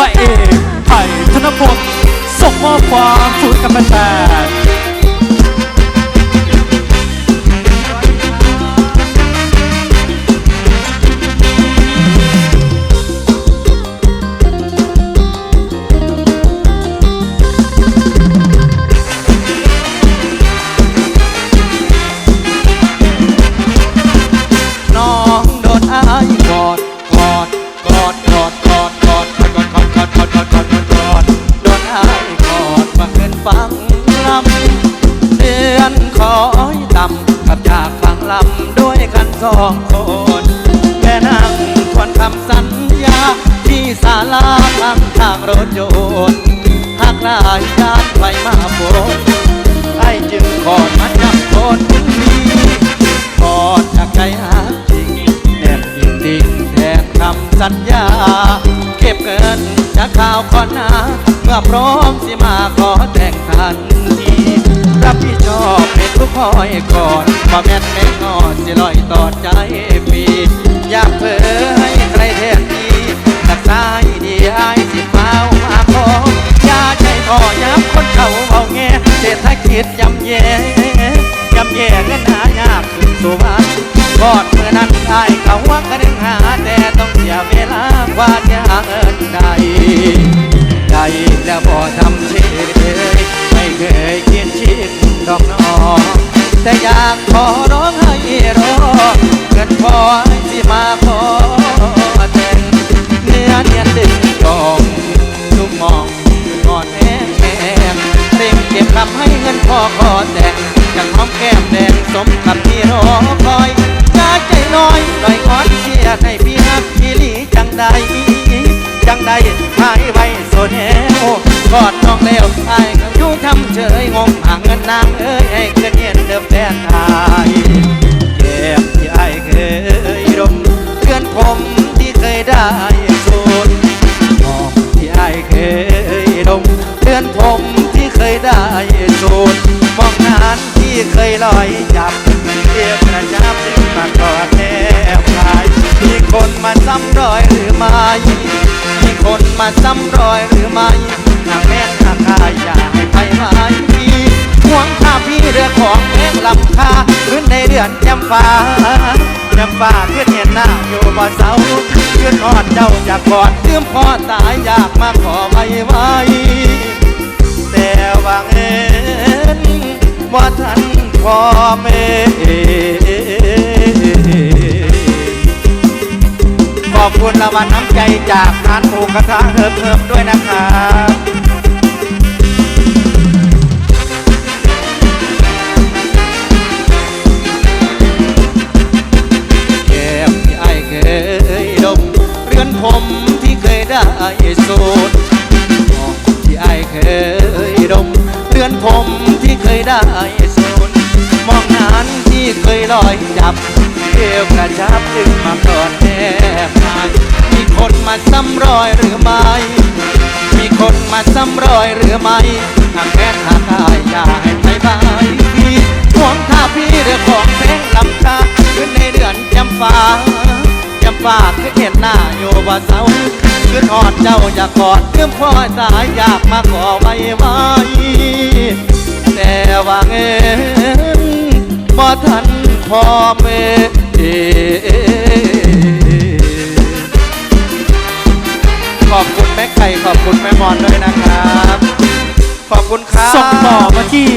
ระเอกไผ่ธนพลส่งมอบความสุดกับแฟน สองคนแค่นั่งทวนคำสัญญา ที่ศาลาทางทางรถยนต์หากลายญาติไปมาปนไอ้จึงกอดมันยับคนนี้กอดจากใจหาจริงแนบยิงดิ่งแทนคำสัญญา เก็บเงินจากข่าวก่อนหน้าเมื่อพร้อมสิมาขอแต่งทันที รับผิดชอบเป็นทุกคอยก่อนบ่แม่นแม่งอดสิลอยต่อใจปีอยากเผยให้ใครแทนทีตักสายดีไอ้ายสิมามาขออย่าใจพอย้ำคนเขาเอาแง่เศรษฐกิจยำแย่ยำแย่เงินหายากขึ้นสู่บ้านกอดเมื่อนั้นได้เขาว่าก็ดึงหาแต่ต้องเสียเวลากว่าจะหาเงินได้ได้แล้วพอทำเฉยไม่ เคยคิดชิดดอกน้องแต่อยากขอร้องให้รอเกินพอสิมาขอแต่งเนื้อเนียนดึงกองทุกมองงอนแห้งแห้งเร่งเก็บคำให้เงินพอขอแต่งอย่างหอมแก้มแดงสมกับที่รอคอยกาใจน้อยลอย ที่เคยได้สูดมองที่ไอ้เคยดมเดือนผมที่เคยได้สูดมองนานที่เคยลอยจับเรียกระชับถึงมากอดแนบกายมีคนมาซ้ำรอยหรือไม่มีคนมาซ้ำรอยหรือไม่หากแม่นหากายอยากให้ไปไว้พี่ห่วงข้าพี่เรือของแพงลำคาขึ้นใน เดือนจำฟ้าจำป่าขึ้นเห็นหน้าอยู่บ่เสาขึ้นอ่อนเจ้าจากกอดลืมพ่อตายอยากมาขอไว้ไว้แต่ว่าเอ็นว่าท่านพ่อแม่ขอบคุณรางวัลน้ำใจจากร้านหมูกระทะเฮิบเฮิบด้วยนะครับ ได้สูดมองที่ไอ้เคยดมเรือนผมที่เคยได้สูดมองนานที่เคยลอยจับเอวกระชับดึงมากอดแนบกายมีคนมาซ้ำรอยหรือไม่ มีคนมาซ้ำรอยหรือไม่หากแค่หากายอยาให้ไปบายพี่ห่วงท่าพี่เรื่องของเพลงลำคาขึ้นในเดือนจำฟ้าจำฟ้าคือเห็นหน้าอยู่ว่าเสา ขึ้นอ่อนเจ้าอยากกอดเพื่อพ่อตายอยากมาขอไว้ไว้แต่ว่าเงินบ่ทันพ่อแม่ขอบคุณแม่ไก่ขอบคุณแม่มอนด้วยนะครับ ขอบคุณครับส่งต่อมาที่